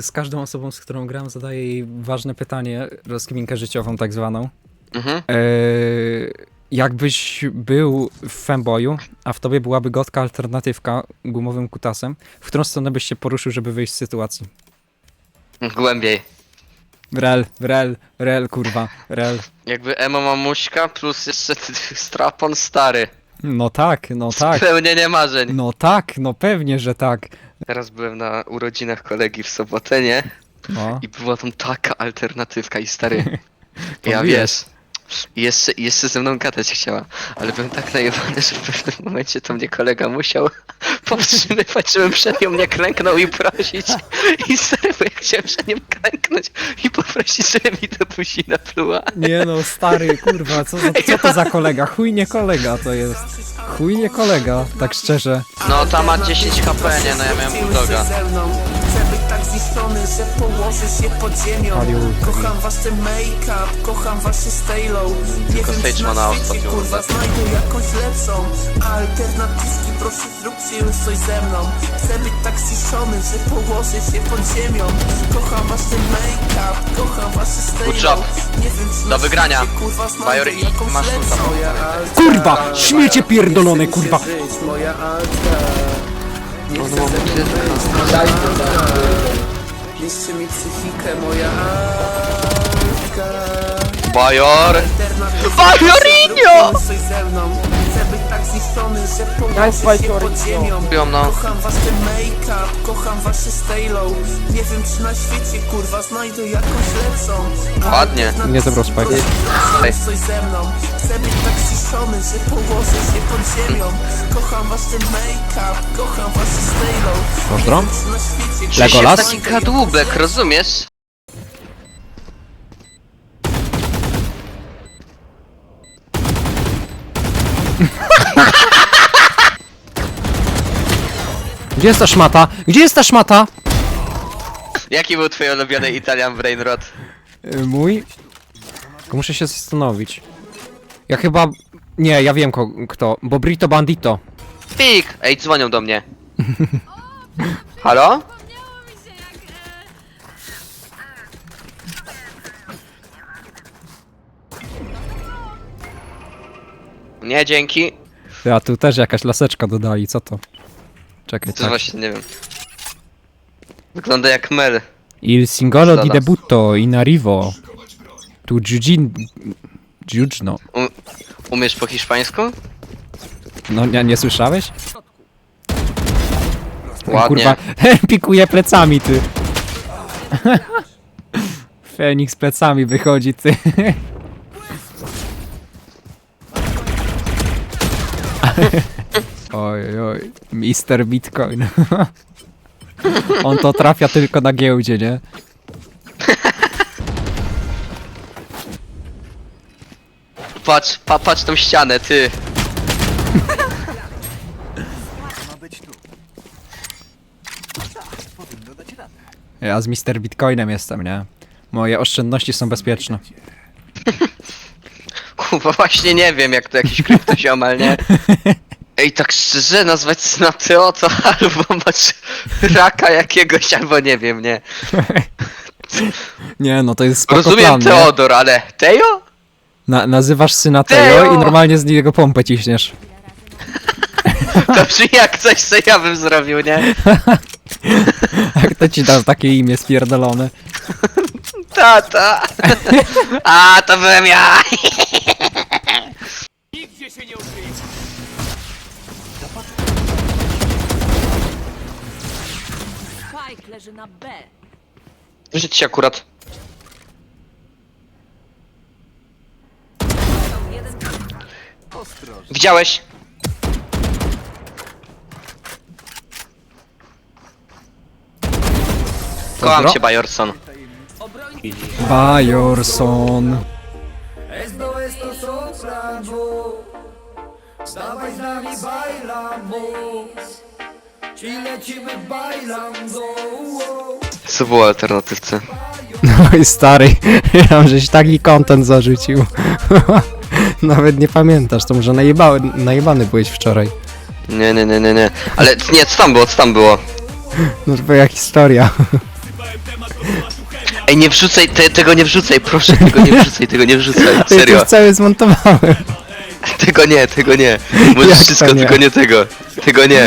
z każdą osobą, z którą gram, zadaję jej ważne pytanie, rozkminkę życiową tak zwaną. Mhm. Eee, jakbyś był w femboyu, a w tobie byłaby gotka alternatywka gumowym kutasem, w którą stronę byś się poruszył, żeby wyjść z sytuacji? Głębiej. Rel, rel, rel, kurwa, rel. Jakby emo mamuśka plus jeszcze strapon stary. No tak, no tak. Spełnienie marzeń. No tak, no pewnie, że tak. Teraz byłem na urodzinach kolegi w sobotę, nie? No. I była tam taka alternatywka i stary. Ja wiesz. Jeszcze, jeszcze ze mną gadać chciała, ale byłem tak najebany, że w pewnym momencie to mnie kolega musiał powstrzymywać, żebym przed nią nie klęknął i prosić. I stary, bo ja chciałem przed nią klęknąć i poprosić, żeby mi do buzi napluła. Nie no, stary, kurwa, co, za, co to za kolega? Chuj nie kolega to jest. Chuj nie kolega, tak szczerze. No, ta ma 10 HP, nie? No ja miałem bulldoga. Chcę być tak zniszczony, że położę się pod ziemią. Kocham wasz ten make-up, kocham wasze stay low Nie Tylko wiem Sage czy ma na na świecie ostatnią kurwa rundę. znajdę jakąś lepszą Alternatywki proszę zróbcie już coś ze mną Chcę być tak zniszczony, że położę się pod ziemią Kocham wasz ten make-up, kocham wasze stay Good job. Nie wiem czy Do na wygrania. świecie, kurwa Major, znajdę i jakąś masz ulta. lepszą Moja alta. Kurwa, śmiecie pierdolone, Nie chcę mi kurwa. żyć, Moja alta Nie chcę ze mną Niszczy mi psychikę moja. alka Bajor! Bajorinho! Coś ze mną Chcę być tak zniszczony, że położę się pod ziemią no. Kocham wasz ten make-up, kocham wasze Nie wiem czy na świecie kurwa znajdę jakąś lepszą Ładnie. Nie zebrał spike. Ej. Zrób coś ze mną Chcę być tak zniszczony, że położę się pod ziemią Kocham wasz ten make-up, kocham wasze stay low Pozdro. Nie wiem, czy na świecie, Przecież Legolas? jest taki kadłubek, rozumiesz? Gdzie jest ta szmata? Gdzie jest ta szmata? Jaki był twój ulubiony Italian Brainrot? Y, Mój? Muszę się zastanowić. Ja chyba... Nie, ja wiem ko- kto. Bo Brito Bandito. Pik! Ej, dzwonią do mnie. Halo? Nie, dzięki. A tu też jakaś laseczka dodali, co to? Czekaj, To tak. właśnie nie wiem. Wygląda jak Mel. Il singolo di Zaraz. debutto in arrivo. Tu Giugin... Giugno. Umiesz po hiszpańsku? No nie, nie słyszałeś? Ładnie. Kurwa, pikuje plecami, ty. Feniks plecami wychodzi, ty. Oj, oj, Mister Bitcoin. On to trafia tylko na giełdzie, nie? Patrz, pa, patrz tą ścianę, ty. Ja z Mister Bitcoinem jestem, nie? Moje oszczędności są bezpieczne. Kurwa, właśnie nie wiem, jak to jakiś kryptoziomal, nie? Ej, tak szczerze, nazwać syna Teo to albo masz raka jakiegoś, albo nie wiem, nie. Nie, no to jest spoko Rozumiem plan, nie? Teodor, ale Teo? Na, nazywasz syna Teo! Teo i normalnie z niego pompę ciśniesz. To brzmi jak coś, co ja bym zrobił, nie? Jak to ci dał takie imię spierdolone? Tata! A, to byłem ja! Spike leży na B. Żyć ci akurat. Widziałeś? Kocham cię, Bajorson. Bajorson. Esto z nami bailamos. Lecimy. Co było alternatywce? Oj stary, ja żeś taki content zarzucił. Nawet nie pamiętasz, to może najebały, najebany byłeś wczoraj. Nie, nie, nie, nie, nie. Ale nie, co tam było, co tam było? No twoja historia. Ej, nie wrzucaj, te, tego nie wrzucaj, proszę, tego nie wrzucaj, tego nie wrzucaj, Ja to serio. już cały zmontowałem. Tego nie, tego nie. Możesz Jak to wszystko, nie? tylko nie tego. Tego nie.